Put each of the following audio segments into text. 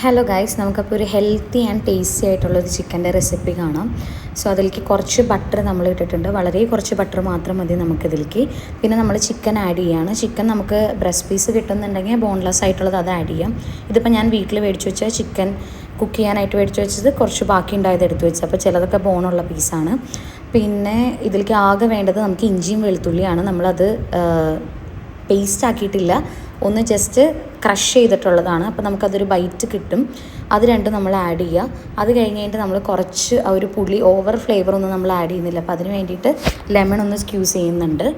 Hello guys നമുക്കപ്പോൾ ഒരു healthy and tasty ആയിട്ടുള്ള ഒരു ചിക്കന്റെ റെസിപ്പി കാണാം. സോ അതിലേക്ക് കുറച്ച് ബട്ടർ നമ്മൾ ഇട്ടിട്ടുണ്ട്. വളരെ കുറച്ച് ബട്ടർ മാത്രം മതി നമുക്കിതിലേക്ക്. പിന്നെ നമ്മൾ ചിക്കൻ ആഡ് ചെയ്യുകയാണ് ചിക്കൻ നമുക്ക് ബ്രസ്റ്റ് പീസ് കിട്ടുന്നുണ്ടെങ്കിൽ ബോൺലെസ് ആയിട്ടുള്ളത് അത് ആഡ് ചെയ്യാം. ഇതിപ്പോൾ ഞാൻ വീട്ടിൽ മേടിച്ച് വെച്ച ചിക്കൻ കുക്ക് ചെയ്യാനായിട്ട് മേടിച്ച് വെച്ചത് കുറച്ച് ബാക്കി ഉണ്ടായത് എടുത്ത് വെച്ചത് അപ്പോൾ ചിലതൊക്കെ ബോണുള്ള പീസാണ് പിന്നെ ഇതിലേക്ക് ആകെ വേണ്ടത് നമുക്ക് ഇഞ്ചിയും വെളുത്തുള്ളിയാണ് നമ്മളത് പേസ്റ്റ് ആക്കിയിട്ടില്ല. ഒന്ന് ജസ്റ്റ് ക്രഷ് ചെയ്തിട്ടുള്ളതാണ്. അപ്പോൾ നമുക്കതൊരു ബൈറ്റ് കിട്ടും. അത് രണ്ടും നമ്മൾ ആഡ് ചെയ്യുക അത് കഴിഞ്ഞ് കഴിഞ്ഞിട്ട് നമ്മൾ കുറച്ച് ആ ഒരു പുളി ഓവർ ഫ്ലേവർ ഒന്നും നമ്മൾ ആഡ് ചെയ്യുന്നില്ല. അപ്പോൾ അതിന് വേണ്ടിയിട്ട് ലെമൺ ഒന്ന് സ്ക്യൂസ് ചെയ്യുന്നുണ്ട്.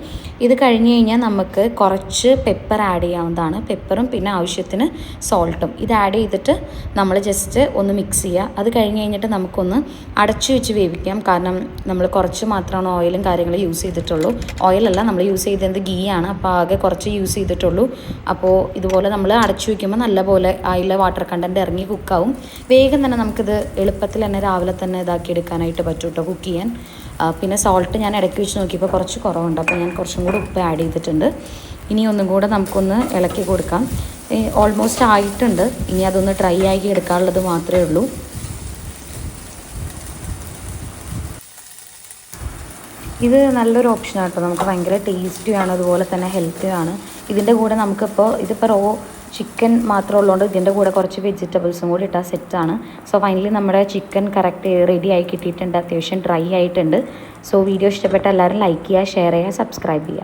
ഇത് കഴിഞ്ഞ് കഴിഞ്ഞാൽ നമുക്ക് കുറച്ച് പെപ്പർ ആഡ് ചെയ്യാവുന്നതാണ്. പെപ്പറും പിന്നെ ആവശ്യത്തിന് സോൾട്ടും ഇത് ആഡ് ചെയ്തിട്ട് നമ്മൾ ജസ്റ്റ് ഒന്ന് മിക്സ് ചെയ്യുക അത് കഴിഞ്ഞ് കഴിഞ്ഞിട്ട് നമുക്കൊന്ന് അടച്ചു വെച്ച് വേവിക്കാം. കാരണം നമ്മൾ കുറച്ച് മാത്രമാണ് ഓയിലും കാര്യങ്ങളും യൂസ് ചെയ്തിട്ടുള്ളൂ. ഓയിലല്ല നമ്മൾ യൂസ് ചെയ്തത് ഗീ ആണ്. അപ്പോൾ ആകെ കുറച്ച് യൂസ് ചെയ്തിട്ടുള്ളൂ. അപ്പോൾ ഇതുപോലെ നമ്മൾ അടച്ചു വയ്ക്കുമ്പോൾ നല്ലപോലെ അതിലെ വാട്ടർ കണ്ടന്റ് ഇറങ്ങി കുക്കാവും വേഗം തന്നെ നമുക്കിത് എളുപ്പത്തിൽ തന്നെ രാവിലെ തന്നെ ഇതാക്കി എടുക്കാനായിട്ട് പറ്റും കേട്ടോ കുക്ക് ചെയ്യാൻ. പിന്നെ സോൾട്ട് ഞാൻ ഇടയ്ക്ക് വെച്ച് നോക്കിയപ്പോൾ കുറച്ച് കുറവുണ്ട്. അപ്പോൾ ഞാൻ കുറച്ചും കൂടി ഉപ്പ് ആഡ് ചെയ്തിട്ടുണ്ട്. ഇനി ഒന്നും കൂടെ നമുക്കൊന്ന് ഇളക്കി കൊടുക്കാം. ഓൾമോസ്റ്റ് ആയിട്ടുണ്ട്. ഇനി അതൊന്ന് ഡ്രൈ ആക്കി എടുക്കാനുള്ളത് മാത്രമേ ഉള്ളൂ. ഇത് നല്ലൊരു ഓപ്ഷനാണ് കേട്ടോ നമുക്ക് ഭയങ്കര ടേസ്റ്റിയാണ് അതുപോലെ തന്നെ ഹെൽത്തിയാണ് ഇതിന്റെ കൂടെ നമുക്കിപ്പോൾ ഇതിപ്പോൾ റോ ചിക്കൻ മാത്രം ഉള്ളതുകൊണ്ട് ഇതിന്റെ കൂടെ കുറച്ച് വെജിറ്റബിൾസും കൂടി ഇട്ടാൽ സെറ്റാണ് സോ ഫൈനലി നമ്മുടെ ചിക്കൻ കറക്റ്റ് റെഡി ആയി കിട്ടിയിട്ടുണ്ട്. അത്യാവശ്യം ഡ്രൈ ആയിട്ടുണ്ട്. സോ വീഡിയോ ഇഷ്ടപ്പെട്ട എല്ലാവരും ലൈക്ക് ചെയ്യുക ഷെയർ ചെയ്യുക സബ്സ്ക്രൈബ് ചെയ്യുക.